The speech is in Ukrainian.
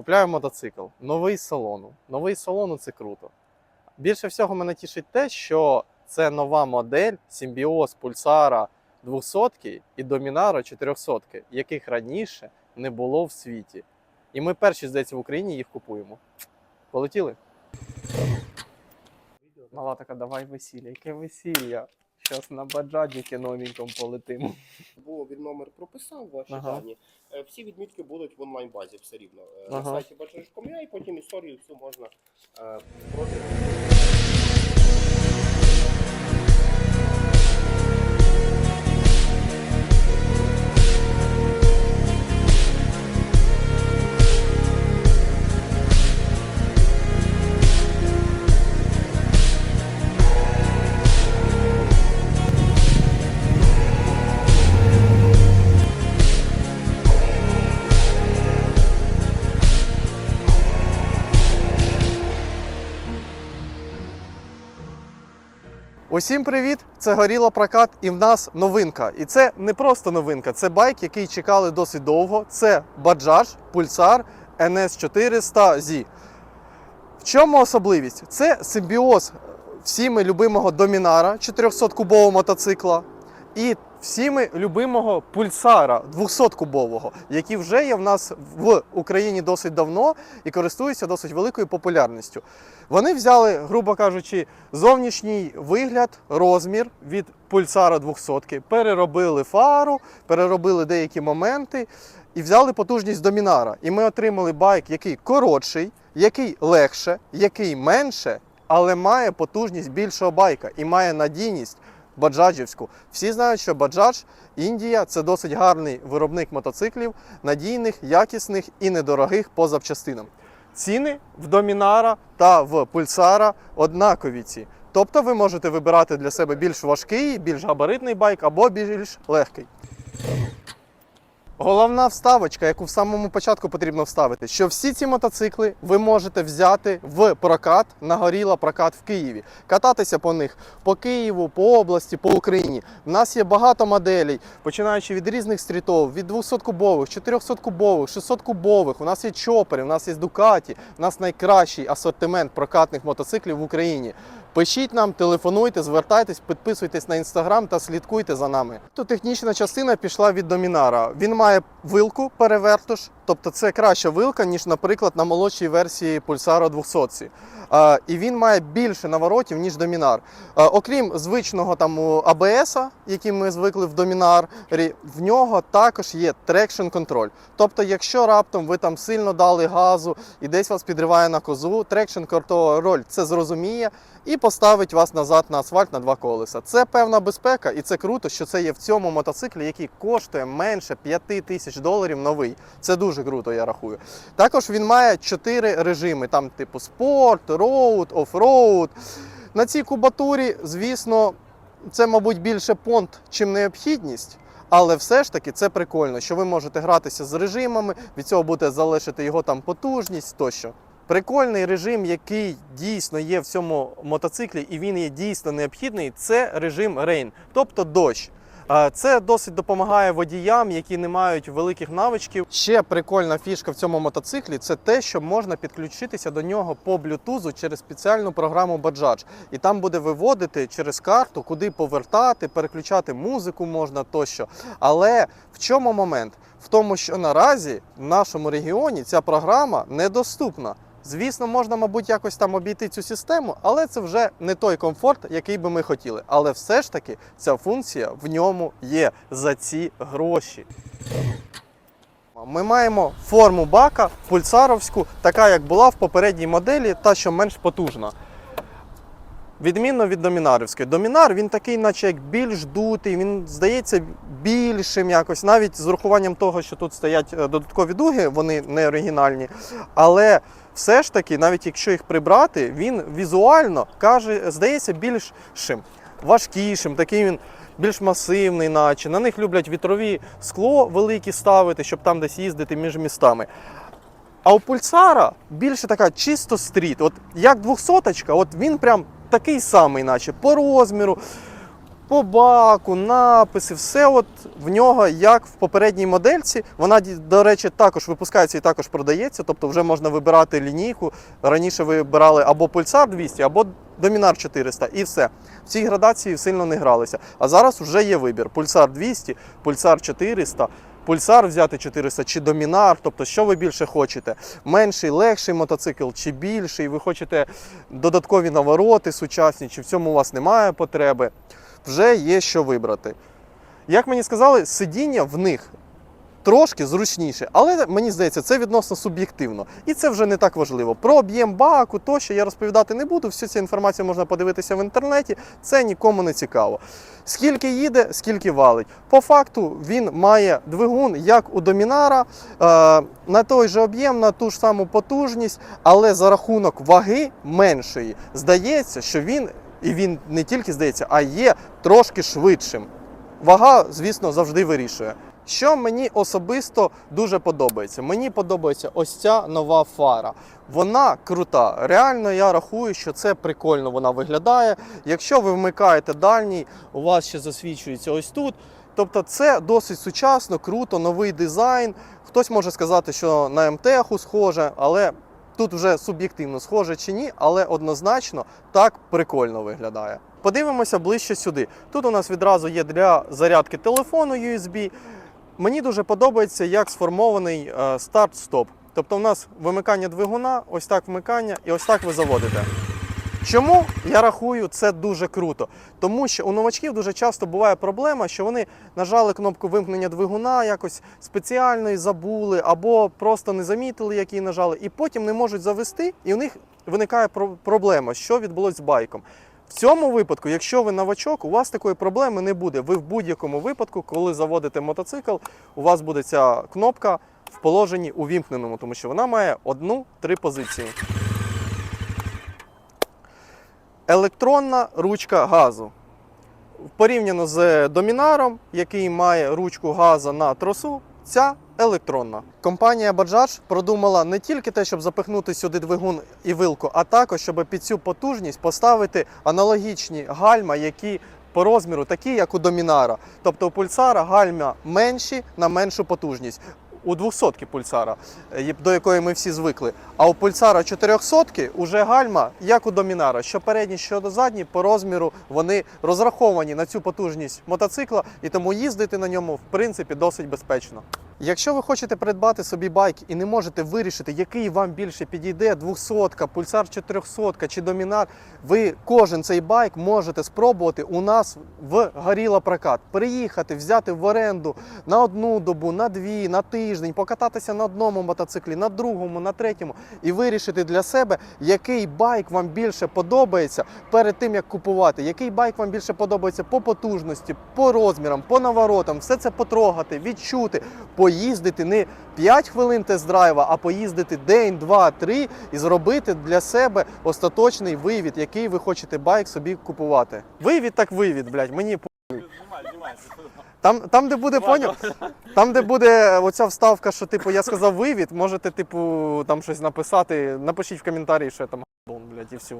Купляю мотоцикл, новий салону. Новий з салону це круто. Більше всього мене тішить те, що це нова модель Симбіоз Пульсара 200 і Домінара 400, яких раніше не було в світі. І ми перші, здається, в Україні їх купуємо. Полетіли? Мала така, давай весілля. Яке весілля? Зараз на баджаджіки новеньком полетимо. Бо він номер прописав ваші Ага. дані. Е, Всі відмітки будуть в онлайн базі все рівно. Е, Ага. На сайті Бачиш.com.ua і потім історію всю можна е, проти. Усім привіт! Це Горіла Прокат, і в нас новинка. І це не просто новинка, це байк, який чекали досить довго. Це Bajaj Pulsar NS400Z. В чому особливість? Це симбіоз всіми любимого Домінара 400-кубового мотоцикла і всіми любимого пульсара 200-кубового, який вже є в нас в Україні досить давно і користуються досить великою популярністю. Вони взяли, грубо кажучи, зовнішній вигляд, розмір від пульсара 200, переробили фару, переробили деякі моменти і взяли потужність домінара. І ми отримали байк, який коротший, який легше, який менше, але має потужність більшого байка і має надійність баджаджівську. Всі знають, що Баджадж Індія це досить гарний виробник мотоциклів, надійних, якісних і недорогих по запчастинам. Ціни в Домінара та в Пульсара однакові ці. Тобто ви можете вибирати для себе більш важкий, більш габаритний байк або більш легкий. Головна вставочка, яку в самому початку потрібно вставити, що всі ці мотоцикли ви можете взяти в прокат на горіла прокат в Києві, кататися по них по Києву, по області, по Україні. У нас є багато моделей, починаючи від різних стрітов, від 200-кубових, 400-кубових, 600-кубових. У нас є чопери, у нас є Дукаті. У нас найкращий асортимент прокатних мотоциклів в Україні. Пишіть нам, телефонуйте, звертайтесь, підписуйтесь на інстаграм та слідкуйте за нами. То технічна частина пішла від домінара. Він має вилку перевертуш, тобто це краща вилка, ніж, наприклад, на молодшій версії пульсара 200. А, і він має більше наворотів, ніж домінар. А, окрім звичного там АБС, який ми звикли в домінар, в нього також є трекшн контроль. Тобто, якщо раптом ви там сильно дали газу і десь вас підриває на козу, трекшн контроль це зрозуміє і поставить вас назад на асфальт на два колеса. Це певна безпека, і це круто, що це є в цьому мотоциклі, який коштує менше 5 тисяч доларів новий. Це дуже круто, я рахую. Також він має чотири режими: там, типу, спорт, роуд, офроуд. На цій кубатурі, звісно, це, мабуть, більше понт, чим необхідність. Але все ж таки це прикольно, що ви можете гратися з режимами, від цього буде залежати його там потужність тощо. Прикольний режим, який дійсно є в цьому мотоциклі, і він є дійсно необхідний, це режим Rain, тобто дощ. Це досить допомагає водіям, які не мають великих навичків. Ще прикольна фішка в цьому мотоциклі це те, що можна підключитися до нього по блютузу через спеціальну програму Bajaj. І там буде виводити через карту, куди повертати, переключати музику можна тощо. Але в чому момент? В тому, що наразі в нашому регіоні ця програма недоступна. Звісно, можна, мабуть, якось там обійти цю систему, але це вже не той комфорт, який би ми хотіли. Але все ж таки ця функція в ньому є за ці гроші. Ми маємо форму бака пульсаровську, така як була в попередній моделі, та що менш потужна. Відмінно від домінарівської. Домінар він такий, наче як більш дутий, він здається більшим якось, навіть з урахуванням того, що тут стоять е, додаткові дуги, вони не оригінальні. Але все ж таки, навіть якщо їх прибрати, він візуально каже, здається більшим, важкішим, такий він більш масивний, наче. На них люблять вітрові скло великі ставити, щоб там десь їздити між містами. А у пульсара більше така чисто стріт. От як двохсоточка, от він прям такий самий, наче по розміру. По баку, написи, все от в нього як в попередній модельці. Вона, до речі, також випускається і також продається. Тобто вже можна вибирати лінійку. Раніше вибирали або Pulsar 200, або Dominar 400 і все. В цій градації сильно не гралися. А зараз вже є вибір: Pulsar 200, Pulsar 400. Пульсар взяти 400 чи домінар, тобто що ви більше хочете? Менший, легший мотоцикл чи більший, ви хочете додаткові навороти сучасні, чи в цьому у вас немає потреби, вже є що вибрати. Як мені сказали, сидіння в них трошки зручніше, але мені здається, це відносно суб'єктивно. І це вже не так важливо. Про об'єм баку тощо я розповідати не буду. Всю цю інформацію можна подивитися в інтернеті. Це нікому не цікаво. Скільки їде, скільки валить. По факту він має двигун, як у Домінара, е, на той же об'єм, на ту ж саму потужність, але за рахунок ваги меншої здається, що він, і він не тільки здається, а є трошки швидшим. Вага, звісно, завжди вирішує. Що мені особисто дуже подобається? Мені подобається ось ця нова фара. Вона крута. Реально, я рахую, що це прикольно вона виглядає. Якщо ви вмикаєте дальній, у вас ще засвічується ось тут. Тобто це досить сучасно, круто, новий дизайн. Хтось може сказати, що на МТХу схоже, але тут вже суб'єктивно схоже чи ні, але однозначно так прикольно виглядає. Подивимося ближче сюди. Тут у нас відразу є для зарядки телефону USB. Мені дуже подобається, як сформований е, старт-стоп. Тобто, у нас вимикання двигуна, ось так вмикання, і ось так ви заводите. Чому я рахую це дуже круто? Тому що у новачків дуже часто буває проблема, що вони нажали кнопку вимкнення двигуна, якось спеціально і забули, або просто не замітили, як її нажали, і потім не можуть завести, і у них виникає проблема, що відбулось з байком. В цьому випадку, якщо ви новачок, у вас такої проблеми не буде. Ви в будь-якому випадку, коли заводите мотоцикл, у вас буде ця кнопка в положенні увімкненому, тому що вона має одну-три позиції. Електронна ручка газу. Порівняно з домінаром, який має ручку газу на тросу, ця електронна. Компанія Bajaj продумала не тільки те, щоб запихнути сюди двигун і вилку, а також, щоб під цю потужність поставити аналогічні гальма, які по розміру такі, як у домінара. Тобто у пульсара гальма менші на меншу потужність. У 200 пульсара, е, до якої ми всі звикли. А у пульсара 400 уже гальма, як у домінара, що передні, що задні, по розміру вони розраховані на цю потужність мотоцикла, і тому їздити на ньому в принципі досить безпечно. Якщо ви хочете придбати собі байк і не можете вирішити, який вам більше підійде, 200, пульсар 400 чи домінар, ви кожен цей байк можете спробувати у нас в Горіла Прокат. Приїхати, взяти в оренду на одну добу, на дві, на тиждень, покататися на одному мотоциклі, на другому, на третьому і вирішити для себе, який байк вам більше подобається перед тим, як купувати, який байк вам більше подобається по потужності, по розмірам, по наворотам, все це потрогати, відчути, поїздити не 5 хвилин тест-драйва, а поїздити день, два, три і зробити для себе остаточний вивід, який ви хочете байк собі купувати. Вивід так вивід, блядь, мені там, там, де буде поняв, там, де буде оця вставка, що типу я сказав вивід, можете, типу, там щось написати. Напишіть в коментарі, що я там блядь, і все.